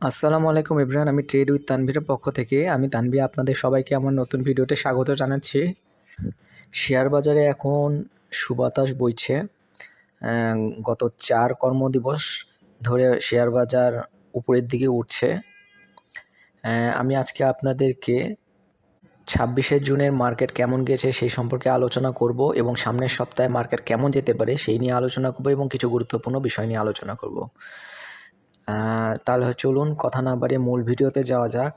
আসসালামু আলাইকুম ইব্রাহিম, আমি ট্রেড উইথ তানভীরের পক্ষ থেকে। আমি তানভীর আপনাদের সবাইকে আমার নতুন ভিডিওতে স্বাগত জানাচ্ছি। শেয়ার বাজারে এখন সুবাতাস বইছে। গত চার কর্মদিবস ধরে শেয়ার বাজার উপরের দিকে উঠছে। আমি আজকে আপনাদেরকে ছাব্বিশে জুনের মার্কেট কেমন গেছে সেই সম্পর্কে আলোচনা করব এবং সামনের সপ্তাহে মার্কেট কেমন যেতে পারে সেই নিয়ে আলোচনা করব এবং কিছু গুরুত্বপূর্ণ বিষয় নিয়ে আলোচনা করব। তাহলে চলুন কথা না বাড়িয়ে মূল ভিডিওতে যাওয়া যাক।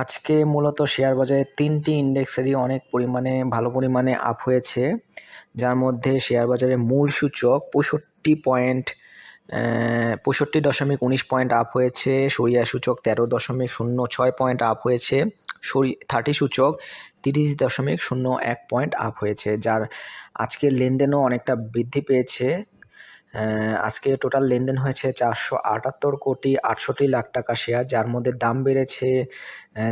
আজকে মূলত শেয়ার বাজারে তিনটি ইন্ডেক্সেরই অনেক পরিমাণে, ভালো পরিমাণে আপ হয়েছে। যার মধ্যে শেয়ার বাজারের মূল সূচক পঁয়ষট্টি পয়েন্ট পঁয়ষট্টি দশমিক উনিশ পয়েন্ট আপ হয়েছে। সরিয়া সূচক তেরো দশমিক শূন্য ছয় পয়েন্ট আপ হয়েছে। সরি থার্টি সূচক তিরিশ দশমিক শূন্য এক পয়েন্ট আপ হয়েছে, যার আজকের লেনদেনও অনেকটা বৃদ্ধি পেয়েছে। আজকে টোটাল লেনদেন হয়েছে চারশো আটাত্তর কোটি আটষট্টি লাখ টাকা শেয়ার যার মধ্যে দাম বেড়েছে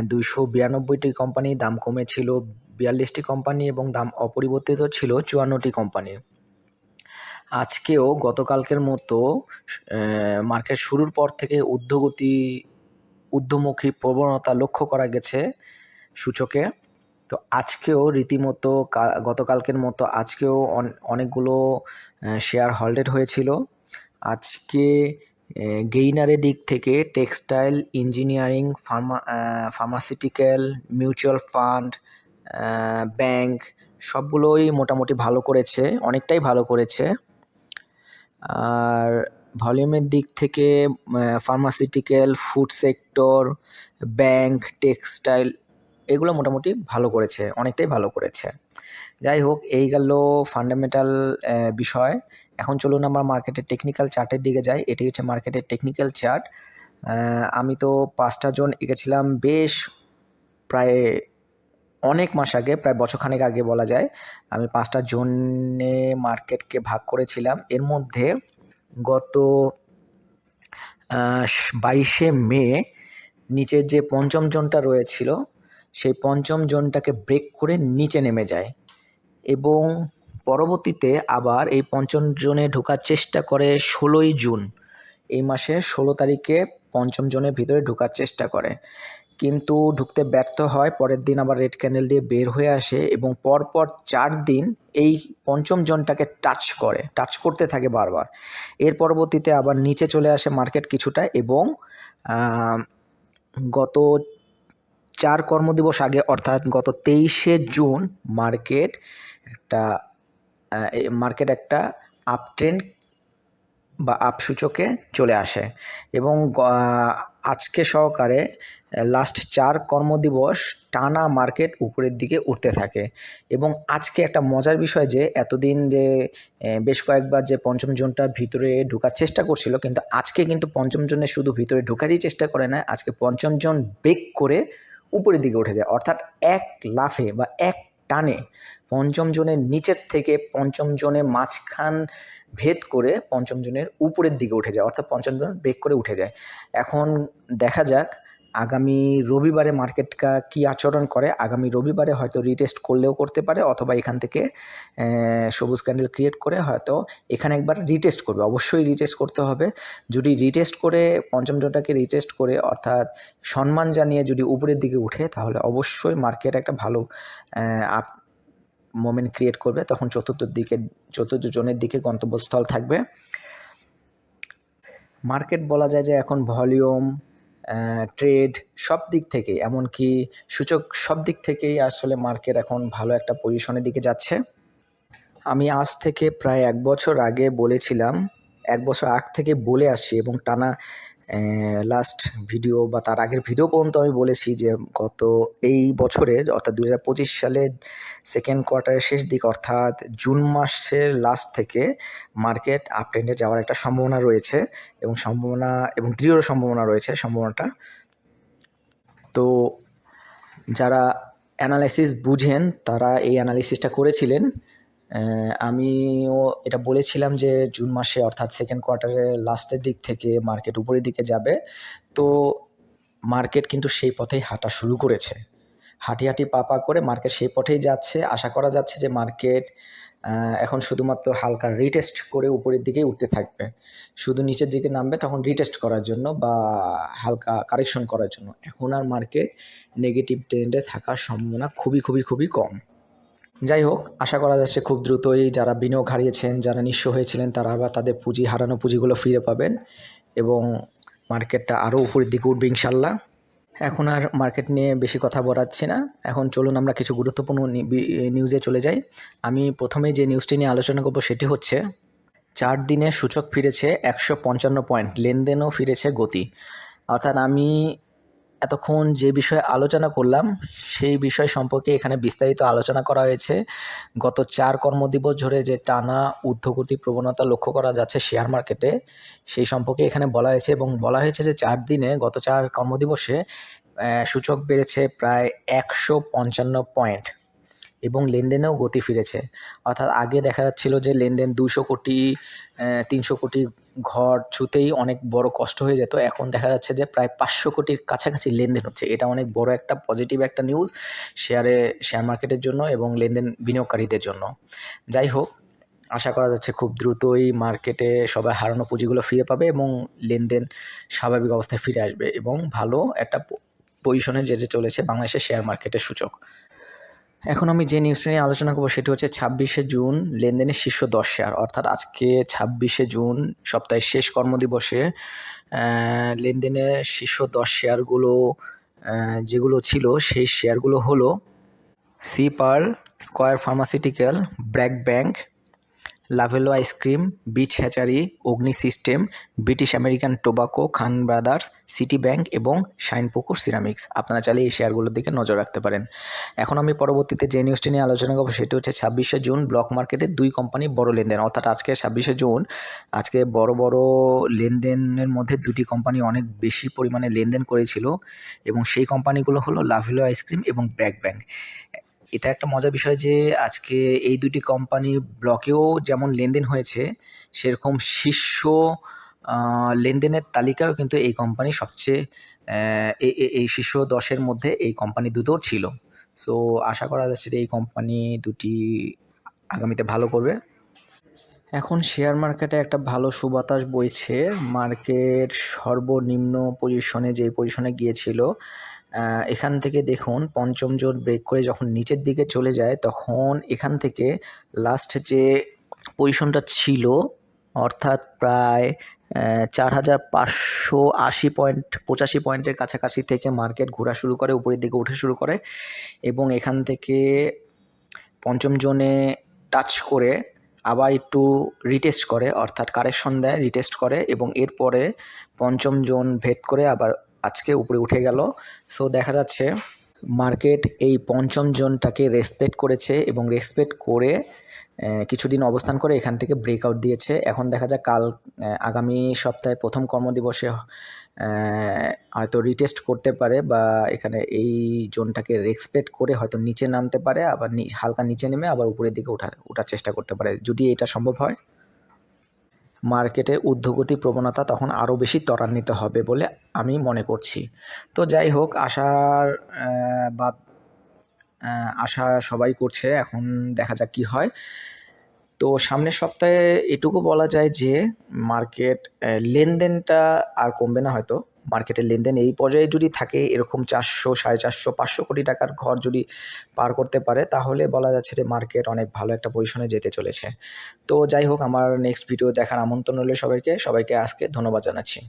দুইশো বিরানব্বইটি কোম্পানি দাম কমেছিল বিয়াল্লিশটি কোম্পানি এবং দাম অপরিবর্তিত ছিল চুয়ান্নটি কোম্পানি আজকেও গতকালকের মতো মার্কেট শুরুর পর থেকে ঊর্ধ্বগতি, ঊর্ধ্বমুখী প্রবণতা লক্ষ্য করা গেছে সূচকে। তো আজকেও রীতিমতো গতকালকের মতো আজকেও অন- অনেকগুলো শেয়ার হল্ডেড হয়েছিল। আজকে গেইনারের দিক থেকে textile engineering, pharma pharmaceutical, mutual fund bank, সবগুলোই মোটামুটি ভালো করেছে, অনেকটাই ভালো করেছে। আর ভলিউমের দিক থেকে pharmaceutical, food sector, bank, textile এগুলো মোটামুটি ভালো করেছে, অনেকটাই ভালো করেছে। যাই হোক, এই গেল ফান্ডামেন্টাল বিষয়। এখন চলুন আমরা মার্কেটের টেকনিক্যাল চার্টের দিকে যাই। এটি হচ্ছে মার্কেটের টেকনিক্যাল চার্ট আমি তো পাঁচটা জন এঁকেছিলাম বেশ প্রায় অনেক মাস আগে, প্রায় বছরখানেক আগে বলা যায়। আমি পাঁচটা জোনে মার্কেটকে ভাগ করেছিলাম। এর মধ্যে গত বাইশে মে, নিচের যে পঞ্চম জোনটা রয়েছিল সেই পঞ্চম জোনটাকে ব্রেক করে নিচে নেমে যায় এবং পরবর্তীতে আবার এই পঞ্চম জোনে ঢোকার চেষ্টা করে ষোলোই জুন। এই মাসের ষোলো তারিখে পঞ্চম জোনের ভিতরে ঢোকার চেষ্টা করে। কিন্তু ঢুকতে ব্যর্থ হয়, পরের দিন আবার রেড ক্যান্ডেল দিয়ে বের হয়ে আসে এবং পরপর চার দিন এই পঞ্চম জোনটাকে টাচ করে টাচ করতে থাকে বারবার। এর পরবর্তীতে আবার নিচে চলে আসে মার্কেট কিছুটা এবং গত চার কর্মদিবস আগে, অর্থাৎ গত তেইশে জুন, মার্কেট একটা মার্কেট একটা আপ ট্রেন্ড বা আপ সূচকে চলে আসে। এবং আজকে সহকারে লাস্ট চার কর্মদিবস টানা মার্কেট উপরের দিকে উঠতে থাকে। এবং আজকে একটা মজার বিষয় যে, এতদিন যে বেশ কয়েকবার যে পঞ্চম জোনটার ভিতরে ঢোকার চেষ্টা করছিল, কিন্তু আজকে কিন্তু পঞ্চম জোনে শুধু ভিতরে ঢোকারই চেষ্টা করে না, আজকে পঞ্চম জোন বেক করে উপরের দিকে উঠে যায়। অর্থাৎ এক লাফে বা এক টানে পঞ্চম জনের নিচের থেকে পঞ্চম জনে মাঝখান ভেদ করে পঞ্চম জনের উপরের দিকে উঠে যায়। অর্থাৎ পঞ্চম জন ব্রেক করে উঠে যায়। এখন দেখা যাক আগামী রবিবারে মার্কেটটা কি আচরণ করে? আগামী রবিবারে হয়তো রিটেস্ট করলেও করতে পারে, অথবা এখান থেকে সবুজ ক্যান্ডেল ক্রিয়েট করে হয়তো এখানে একবার রিটেস্ট করবে। অবশ্যই রিটেস্ট করতে হবে। যদি রিটেস্ট করে, পঞ্চম জনটাকে রিটেস্ট করে, অর্থাৎ সম্মান জানিয়ে যদি উপরের দিকে উঠে, তাহলে অবশ্যই মার্কেট একটা ভালো আপ মোমেন্ট ক্রিয়েট করবে। তখন চতুর্থ দিকে, চতুর্থ জনের দিকে গন্তব্যস্থল থাকবে। মার্কেট বলা যায় যে এখন ভলিউম ট্রেড সব দিক থেকে এমনকি সূচক সব দিক থেকেই আসলে মার্কেট এখন ভালো একটা পজিশনের দিকে যাচ্ছে। আমি আজ থেকে প্রায় এক বছর আগে বলেছিলাম এক বছর আগ থেকে বলে আসছি এবং টানা লাস্ট ভিডিও বা তার আগের ভিডিও পর্যন্ত আমি বলেছি যে গত এই বছরে, অর্থাৎ দু হাজার পঁচিশ সালের সেকেন্ড কোয়ার্টারের শেষ দিক, অর্থাৎ জুন মাসের লাস্ট থেকে মার্কেট আপ ট্রেন্ডে যাওয়ার একটা সম্ভাবনা রয়েছে এবং সম্ভাবনা এবং দৃঢ় সম্ভাবনা রয়েছে সম্ভাবনাটা। তো যারা অ্যানালাইসিস বুঝেন, তারা এই অ্যানালিসিসটা করেছিলেন। আমিও এটা বলেছিলাম যে জুন মাসে, অর্থাৎ সেকেন্ড কোয়ার্টারের লাস্টের দিক থেকে মার্কেট উপরের দিকে যাবে। তো মার্কেট কিন্তু সেই পথেই হাঁটা শুরু করেছে। হাঁটি হাঁটি পা পা করে মার্কেট সেই পথেই যাচ্ছে। আশা করা যাচ্ছে যে মার্কেট এখন শুধুমাত্র হালকা রিটেস্ট করে উপরের দিকেই উঠতে থাকবে। শুধু নিচের দিকে নামবে তখন রিটেস্ট করার জন্য বা হালকা কারেকশন করার জন্য। এখন আর মার্কেট নেগেটিভ ট্রেন্ডে থাকার সম্ভাবনা খুবই খুবই খুবই কম। যাই হোক, আশা করা যাচ্ছে খুব দ্রুতই যারা বিনিয়োগ হারিয়েছেন, যারা নিঃস্ব হয়েছিলেন, তারা আবার তাদের পুঁজি, হারানো পুঁজিগুলো ফিরে পাবেন এবং মার্কেটটা আরও উপরের দিকে উঠবে ইনশাল্লাহ। এখন আর মার্কেট নিয়ে বেশি কথা বলাচ্ছি না। এখন চলুন আমরা কিছু গুরুত্বপূর্ণ নিউজে চলে যাই। আমি প্রথমে যে নিউজটি নিয়ে আলোচনা করব সেটি হচ্ছে, চার দিনে সূচক ফিরেছে একশো পঞ্চান্ন পয়েন্ট, লেনদেনও ফিরেছে গতি। অর্থাৎ আমি এতক্ষণ যে বিষয়ে আলোচনা করলাম, সেই বিষয় সম্পর্কে এখানে বিস্তারিত আলোচনা করা হয়েছে। গত চার কর্মদিবস ধরে যে টানা ঊর্ধ্বগতি প্রবণতা লক্ষ্য করা যাচ্ছে শেয়ার মার্কেটে, সেই সম্পর্কে এখানে বলা হয়েছে এবং বলা হয়েছে যে চার দিনে গত চার কর্মদিবসে সূচক বেড়েছে প্রায় একশো পঞ্চান্ন পয়েন্ট। এবং লেনদেনেও গতি ফিরেছে। অর্থাৎ আগে দেখা যাচ্ছিল যে লেনদেন দুশো কোটি তিনশো কোটি ঘর ছুতেই অনেক বড় কষ্ট হয়ে যেত। এখন দেখা যাচ্ছে যে প্রায় পাঁচশো কোটির কাছাকাছি লেনদেন হচ্ছে। এটা অনেক বড় একটা পজিটিভ একটা নিউজ শেয়ারে শেয়ার মার্কেটের জন্য এবং লেনদেন বিনিয়োগকারীদের জন্য। যাই হোক, আশা করা যাচ্ছে খুব দ্রুতই মার্কেটে সবাই হারানো পুঁজিগুলো ফিরে পাবে এবং লেনদেন স্বাভাবিক অবস্থায় ফিরে আসবে এবং ভালো একটা পজিশনে যেতে চলেছে বাংলাদেশের শেয়ার মার্কেটের সূচক। এখন আমি যে নিউজটা নিয়ে আলোচনা করব সেটি হচ্ছে ছাব্বিশে জুন, লেনদেনের শীর্ষ দশ শেয়ার অর্থাৎ আজকে ছাব্বিশে জুন, সপ্তাহের শেষ কর্মদিবসে লেনদেনের শীর্ষ দশ শেয়ারগুলো যেগুলো ছিল সেই শেয়ারগুলো হলো sea pearl square pharmaceutical BRAC bank Lovello ice cream beach hatchery Agni system British American tobacco Khan brothers city bank এবং শাইনপুকুর সিরামিক্স আপনারা চাইলে এই শেয়ারগুলোর দিকে নজর রাখতে পারেন। এখন আমি পরবর্তীতে যে নিউজটি নিয়ে আলোচনা করব, সেটি হচ্ছে ছাব্বিশে জুন ব্লক মার্কেটে দুই কোম্পানি বড় লেনদেন। অর্থাৎ আজকে ছাব্বিশে জুন, আজকে বড় বড় লেনদেনের মধ্যে দুটি কোম্পানি অনেক বেশি পরিমাণে লেনদেন করেছিল এবং সেই কোম্পানিগুলো হলো লাভেলো আইসক্রিম এবং ব্র্যাক ব্যাংক এটা একটা মজার বিষয় যে আজকে এই দুটি কোম্পানি ব্লকেও যেমন লেনদেন হয়েছে, সেরকম শীর্ষ লেনদেনের তালিকাও কিন্তু এই কোম্পানি সবচেয়ে এই শীর্ষ দশের মধ্যে এই কোম্পানি দুটো ছিল। সো আশা করা যাচ্ছে যে এই কোম্পানি দুটি আগামীতে ভালো করবে। এখন শেয়ার মার্কেটে একটা ভালো সুবাতাস বইছে। মার্কেট সর্বনিম্ন পজিশনে যে পজিশনে গিয়েছিল এখান থেকে দেখুন, পঞ্চম জোট ব্রেক করে যখন নিচের দিকে চলে যায়, তখন এখান থেকে লাস্ট যে পজিশনটা ছিল, অর্থাৎ প্রায় চার হাজার পাঁচশো আশি পয়েন্ট পঁচাশি পয়েন্টের কাছাকাছি থেকে মার্কেট ঘোরা শুরু করে, উপরের দিকে উঠে শুরু করে এবং এখান থেকে পঞ্চম জোনে টাচ করে আবার একটু রিটেস্ট করে, অর্থাৎ কারেকশন দেয় রিটেস্ট করে এবং এরপরে পঞ্চম জোন ভেদ করে আবার আজকে উপরে উঠে গেল। সো দেখা যাচ্ছে মার্কেট এই পঞ্চম জোনটাকে রেসপেক্ট করেছে এবং রেসপেক্ট করে কিছুদিন অবস্থান করে এখান থেকে ব্রেকআউট দিয়েছে। এখন দেখা যাক কাল আগামী সপ্তাহে প্রথম কর্মদিবসে হয়তো রিটেস্ট করতে পারে বা এখানে এই জোনটাকে রেসপেক্ট করে হয়তো নিচে নামতে পারে, আবার হালকা নিচে নেমে আবার উপরের দিকে ওঠা, ওঠার চেষ্টা করতে পারে। যদি এটা সম্ভব হয়। মার্কেটে ঊর্ধ্বগতি প্রবণতা তখন আরও বেশি ত্বরান্বিত হবে বলে আমি মনে করছি। তো যাই হোক, আশার বা আশা সবাই করছে, এখন দেখা যাক কি হয়। তো সামনের সপ্তাহে এটুকু বলা যায় যে, মার্কেট লেনদেনটা আর কমবে না হয়তো। মার্কেটের লেনদেন এই পর্যায়ে যদি থাকে, এরকম চারশো, সাড়ে চারশো, পাঁচশো কোটি টাকার ঘর যদি পার করতে পারে, তাহলে বলা যাচ্ছে যে মার্কেট অনেক ভালো একটা পজিশনে যেতে চলেছে। তো যাই হোক, আমার নেক্সট ভিডিও দেখার আমন্ত্রণ হলে সবাইকে। সবাইকে আজকে ধন্যবাদ জানাচ্ছি।